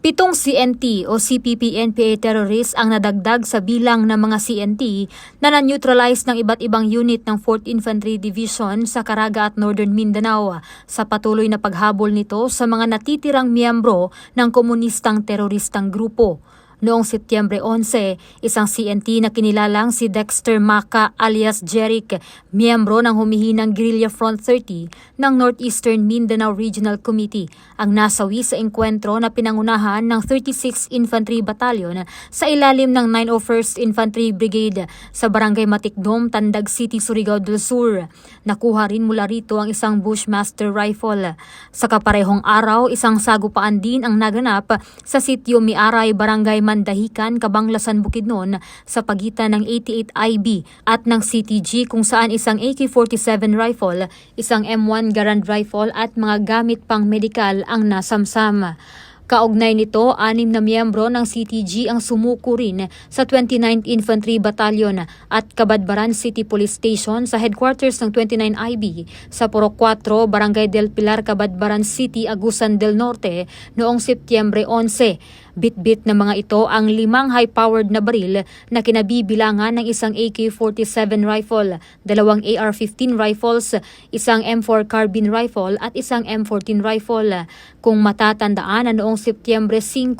Pitong CNT o CPP-NPA terrorists ang nadagdag sa bilang ng mga CNT na na-neutralize ng iba't ibang unit ng 4th Infantry Division sa Caraga at Northern Mindanao sa patuloy na paghabol nito sa mga natitirang miyembro ng komunistang teroristang grupo. Noong Setyembre 11, isang CNT na kinilalang si Dexter Maca alias Jeric, miyembro ng humihinang Guerrilla Front 30 ng Northeastern Mindanao Regional Committee, ang nasawi sa engkwentro na pinangunahan ng 36th Infantry Battalion sa ilalim ng 901st Infantry Brigade sa Barangay Matikdom, Tandag City, Surigao del Sur. Nakuha rin mula rito ang isang Bushmaster rifle. Sa kaparehong araw, isang sagupaan din ang naganap sa sitio Miaray, Barangay Mandahikan, Kabanglasan, Bukidnon sa pagitan ng 88 IB at ng CTG kung saan isang AK-47 rifle, isang M1 Garand rifle at mga gamit pang medikal ang nasamsam. Kaugnay nito, anim na miyembro ng CTG ang sumuko rin sa 29th Infantry Battalion at Kabadbaran City Police Station sa headquarters ng 29 IB sa Purok 4, Barangay del Pilar, Kabadbaran City, Agusan del Norte noong Setyembre 11. Bit-bit na mga ito ang limang high-powered na baril na kinabibilangan ng isang AK-47 rifle, dalawang AR-15 rifles, isang M4 carbine rifle at isang M14 rifle. Kung matatandaan na noong Setyembre 5,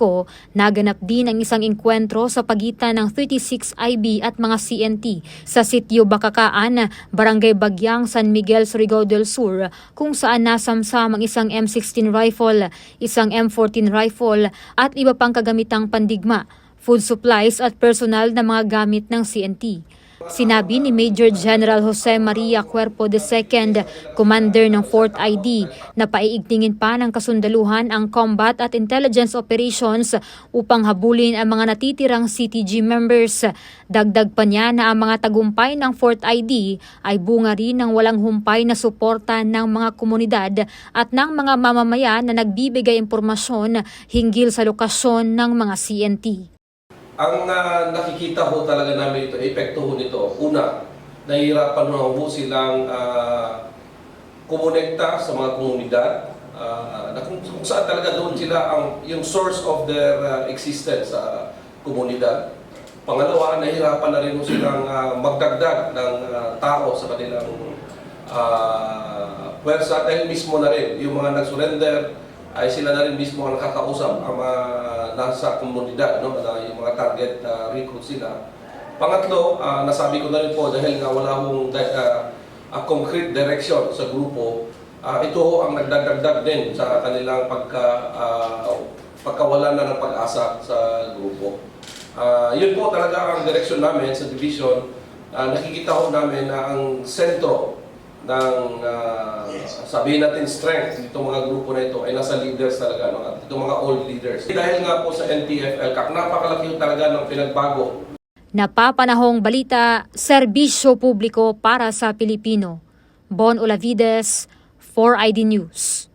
naganap din ang isang engkwentro sa pagitan ng 36 IB at mga CNT sa sitio Bakakaan, Barangay Bagyang, San Miguel, Surigao del Sur, kung saan nasamsam ang isang M16 rifle, isang M14 rifle at iba pang kagamitang pandigma, food supplies at personal na mga gamit ng CNT. Sinabi ni Major General Jose Maria Cuerpo II, commander ng 4th ID, na paiigtingin pa ng kasundaluhan ang combat at intelligence operations upang habulin ang mga natitirang CTG members. Dagdag pa niya na ang mga tagumpay ng 4th ID ay bunga rin ng walang humpay na suporta ng mga komunidad at ng mga mamamayan na nagbibigay impormasyon hinggil sa lokasyon ng mga CNT. Ang ah, nakikita ho talaga namin ito, epekto ho nito, una, nahihirapan ho ho silang ah, kumonekta sa mga komunidad, ah, na kung, kung saan talaga doon sila ang yung source of their ah, existence sa komunidad. Pangalawa, nahihirapan na rin ho silang ah, magdagdag ng ah, tao sa kanilang uh, pwersa dahil mismo na rin yung mga nag-surrender ay sila na rin mismo ang nakakausap ang mga nasa komunidad, no? na yung mga target uh, recruit sila. Pangatlo, ah, nasabi ko na rin po dahil nga wala hong di- ah, a concrete direction sa grupo, ah, ito ho ang nagdadagdag din sa kanilang pagka, ah, pagkawalan na ng pag-asa sa grupo. Ah, yun po talaga ang direction namin sa division. Ah, nakikita ho namin na ang sentro ng ah, sabihin natin strength nitong mga grupo na ito ay nasa leaders talaga no? at itong mga old leaders. Dahil nga po sa NTFL, kak napakalaki talaga ng pinagbago Napapanahong balita, serbisyo publiko para sa Pilipino. Bon Olavides, 4ID News.